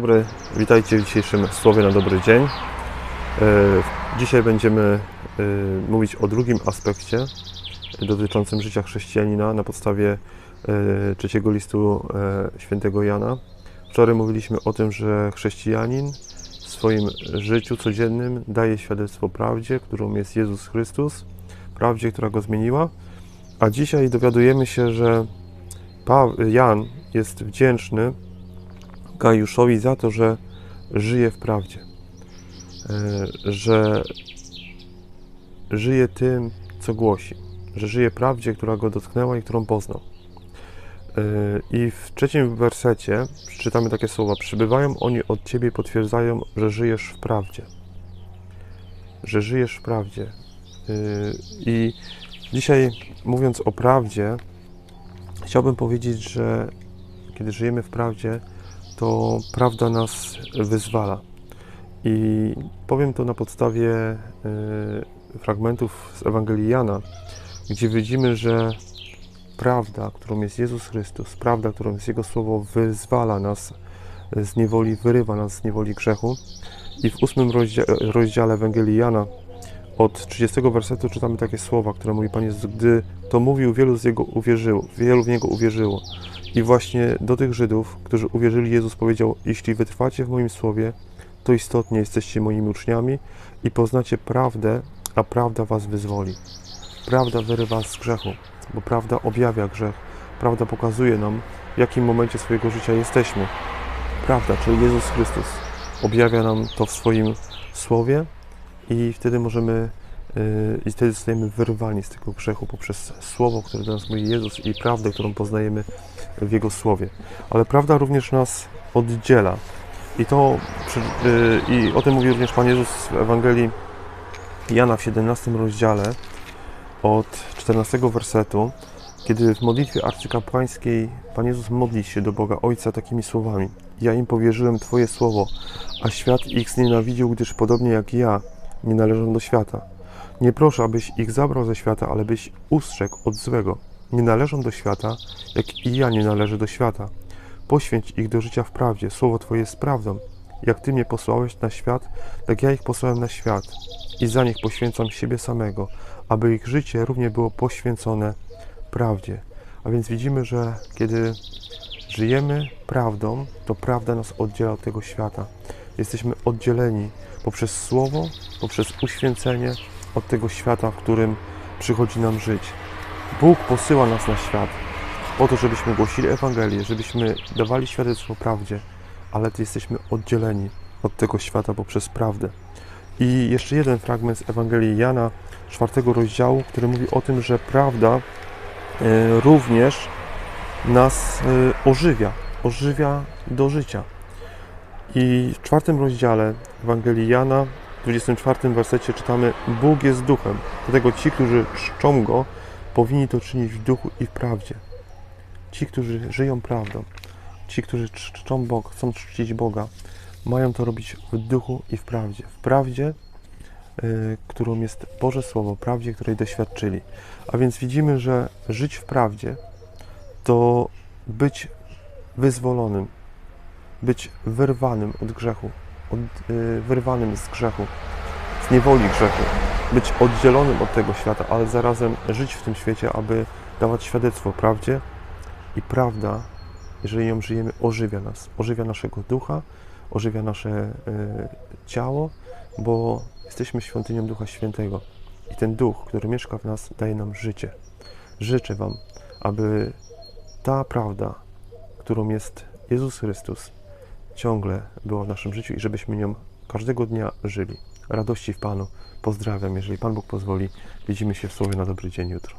dobry, witajcie w dzisiejszym Słowie na dobry dzień. E, Dzisiaj będziemy e, mówić o drugim aspekcie dotyczącym życia chrześcijanina na podstawie e, trzeciego listu świętego Jana. Wczoraj mówiliśmy o tym, że chrześcijanin w swoim życiu codziennym daje świadectwo prawdzie, którą jest Jezus Chrystus, prawdzie, która go zmieniła. A dzisiaj dowiadujemy się, że Jan jest wdzięczny Gajuszowi za to, że żyje w prawdzie, E, że żyje tym, co głosi, że żyje prawdzie, która go dotknęła i którą poznał. E, I w trzecim wersecie przeczytamy takie słowa: Przybywają oni od ciebie i potwierdzają, że żyjesz w prawdzie. Że żyjesz w prawdzie. E, I dzisiaj, mówiąc o prawdzie, chciałbym powiedzieć, że kiedy żyjemy w prawdzie, to prawda nas wyzwala. I powiem to na podstawie e, fragmentów z Ewangelii Jana, gdzie widzimy, że prawda, którą jest Jezus Chrystus, prawda, którą jest Jego Słowo, wyzwala nas z niewoli, wyrywa nas z niewoli grzechu. I w ósmym rozdzia- rozdziale Ewangelii Jana od 30 wersetu czytamy takie słowa, które mówi Pan Jezus, gdy to mówił, wielu z Jego uwierzyło, wielu w Niego uwierzyło. I właśnie do tych Żydów, którzy uwierzyli, Jezus powiedział: Jeśli wytrwacie w moim słowie, to istotnie jesteście moimi uczniami i poznacie prawdę, a prawda was wyzwoli. Prawda wyrywa z grzechu, bo prawda objawia grzech. Prawda pokazuje nam, w jakim momencie swojego życia jesteśmy. Prawda, czyli Jezus Chrystus, objawia nam to w swoim słowie i wtedy możemy yy, i wtedy zostajemy wyrwani z tego grzechu poprzez słowo, które do nas mówi Jezus i prawdę, którą poznajemy w Jego słowie. Ale prawda również nas oddziela. I to y, i o tym mówi również Pan Jezus w Ewangelii Jana w 17 rozdziale od 14 wersetu, kiedy w modlitwie arcykapłańskiej Pan Jezus modli się do Boga Ojca takimi słowami: Ja im powierzyłem Twoje słowo, a świat ich znienawidził, gdyż podobnie jak ja nie należą do świata. Nie proszę, abyś ich zabrał ze świata, ale byś ustrzegł od złego. Nie należą do świata, jak i ja nie należę do świata. Poświęć ich do życia w prawdzie. Słowo Twoje jest prawdą. Jak Ty mnie posłałeś na świat, tak ja ich posłałem na świat. I za nich poświęcam siebie samego, aby ich życie równie było poświęcone prawdzie. A więc widzimy, że kiedy żyjemy prawdą, to prawda nas oddziela od tego świata. Jesteśmy oddzieleni poprzez słowo, poprzez uświęcenie od tego świata, w którym przychodzi nam żyć. Bóg posyła nas na świat, po to, żebyśmy głosili Ewangelię, żebyśmy dawali świadectwo prawdzie, ale jesteśmy oddzieleni od tego świata poprzez prawdę. I jeszcze jeden fragment z Ewangelii Jana, czwartego rozdziału, który mówi o tym, że prawda e, również nas e, ożywia, ożywia do życia. I w czwartym rozdziale Ewangelii Jana, w 24 wersecie czytamy: Bóg jest duchem, dlatego ci, którzy czczą go, powinni to czynić w duchu i w prawdzie. Ci, którzy żyją prawdą, ci, którzy czczą Boga, chcą czcić Boga, mają to robić w duchu i w prawdzie. W prawdzie, y, którą jest Boże Słowo, prawdzie, której doświadczyli. A więc widzimy, że żyć w prawdzie to być wyzwolonym, być wyrwanym od grzechu, od, y, wyrwanym z grzechu, z niewoli grzechu, być oddzielonym od tego świata, ale zarazem żyć w tym świecie, aby dawać świadectwo prawdzie, i prawda, jeżeli ją żyjemy, ożywia nas, ożywia naszego ducha, ożywia nasze e, ciało, bo jesteśmy świątynią Ducha Świętego. I ten duch, który mieszka w nas, daje nam życie. Życzę Wam, aby ta prawda, którą jest Jezus Chrystus, ciągle była w naszym życiu i żebyśmy nią każdego dnia żyli. Radości w Panu. Pozdrawiam. Jeżeli Pan Bóg pozwoli, widzimy się w Słowie na dobry dzień jutro.